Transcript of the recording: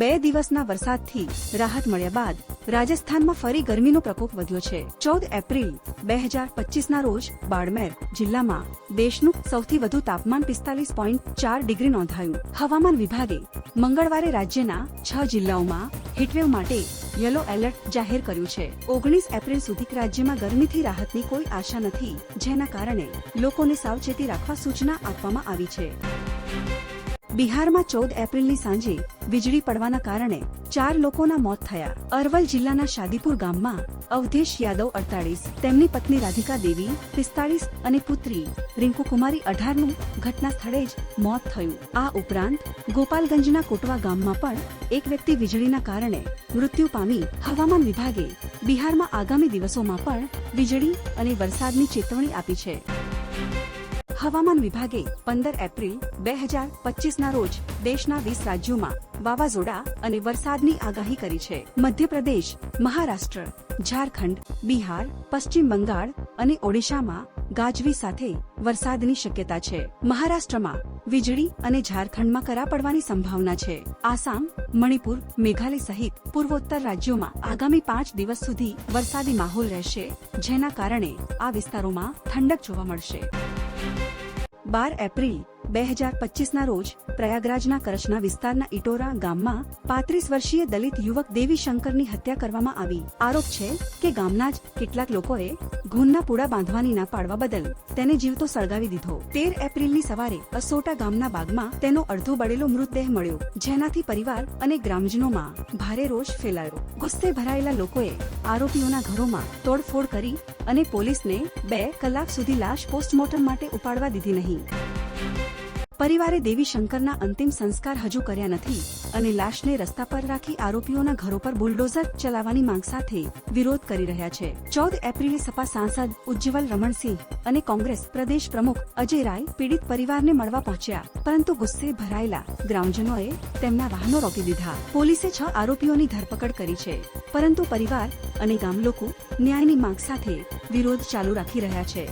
બે દિવસના વરસાદથી રાહત મળ્યા બાદ રાજસ્થાનમાં ફરી ગરમીનો પ્રકોપ વધ્યો છે. ચૌદ એપ્રિલ બે હજાર પચીસના રોજ બાડમેર જિલ્લામાં દેશનું સૌથી વધુ તાપમાન પિસ્તાલીસ પોઈન્ટ ચાર ડિગ્રી નોંધાયું. હવામાન વિભાગે મંગળવારે રાજ્યના છ જિલ્લાઓમાં હીટવેવ માટે યલો એલર્ટ જાહેર કર્યું છે. ઓગણીસ એપ્રિલ સુધી રાજ્યમાં ગરમીથી રાહતની કોઈ આશા નથી, જેના કારણે લોકોને સાવચેતી રાખવા સૂચના આપવામાં આવી છે. બિહારમાં ચૌદ એપ્રિલની સાંજે વીજળી પડવાના કારણે ચાર લોકોના મોત થયા. અરવલ જિલ્લાના શાદીપુર ગામમાં અવધેશ યાદવ અડતાલીસ તેમની પત્ની રાધિકા દેવી પિસ્તાળીસ અને પુત્રી રિંકુ કુમારી અઢારનું ઘટના સ્થળે જ મોત થયું. આ ઉપરાંત ગોપાલગંજના કોટવા ગામમાં પણ એક વ્યક્તિ વીજળીના કારણે મૃત્યુ પામી હવામાન વિભાગે બિહારમાં આગામી દિવસોમાં પણ વીજળી અને વરસાદની ચેતવણી આપી છે. હવામાન વિભાગે પંદર એપ્રિલ બે હજાર પચીસના રોજ દેશના વીસ રાજ્યોમાં વાવાઝોડા અને વરસાદની આગાહી કરી છે. મધ્યપ્રદેશ, મહારાષ્ટ્ર, ઝારખંડ, બિહાર, પશ્ચિમ બંગાળ અને ઓડિશામાં ગાજવી સાથે વરસાદની શક્યતા છે. મહારાષ્ટ્રમાં વીજળી અને ઝારખંડમાં કરા પડવાની સંભાવના છે. આસામ, મણિપુર, મેઘાલય સહિત પૂર્વોત્તર રાજ્યોમાં આગામી પાંચ દિવસ સુધી વરસાદી માહોલ રહેશે, જેના કારણે આ વિસ્તારોમાં ઠંડક જોવા મળશે. બાર એપ્રિલ બે હજાર પચીસના રોજ પ્રયાગરાજના કરચના વિસ્તારના ઇટોરા ગામમાં પાંત્રીસ વર્ષીય દલિત યુવક દેવી શંકરની હત્યા કરવામાં આવી. આરોપ છે કે ગામના જ કેટલાક લોકોએ ઘૂનના પૂડા બાંધવાની ના પાડવા બદલ તેને જીવતો સળગાવી દીધો. તેર એપ્રિલની સવારે અસોટા ગામના બાગમાં તેનો અડધો બળેલો મૃતદેહ મળ્યો, જેનાથી પરિવાર અને ગ્રામજનોમાં ભારે રોષ ફેલાયો. ગુસ્સે ભરાયેલા લોકોએ આરોપીઓના ઘરોમાં તોડફોડ કરી અને પોલીસને બે કલાક સુધી લાશ પોસ્ટમોર્ટમ માટે ઉપાડવા દીધી નહીં. પરિવારે દેવી શંકરના અંતિમ સંસ્કાર હજુ કર્યા નથી અને લાશને રસ્તા પર રાખી આરોપીઓના ઘરો પર બુલડોઝર ચલાવવાની માંગ સાથે વિરોધ કરી રહ્યા છે. ચૌદ એપ્રિલે સપા સાંસદ ઉજ્જવલ રમણસિંહ અને કોંગ્રેસ પ્રદેશ પ્રમુખ અજય રાય પીડિત પરિવારને મળવા પહોંચ્યા, પરંતુ ગુસ્સે ભરાયેલા ગ્રામજનોએ તેમના વાહનો રોકી દીધા. પોલીસે છ આરોપીઓની ધરપકડ કરી છે, પરંતુ પરિવાર અને ગામલોકો ન્યાયની માંગ સાથે વિરોધ ચાલુ રાખી રહ્યા છે.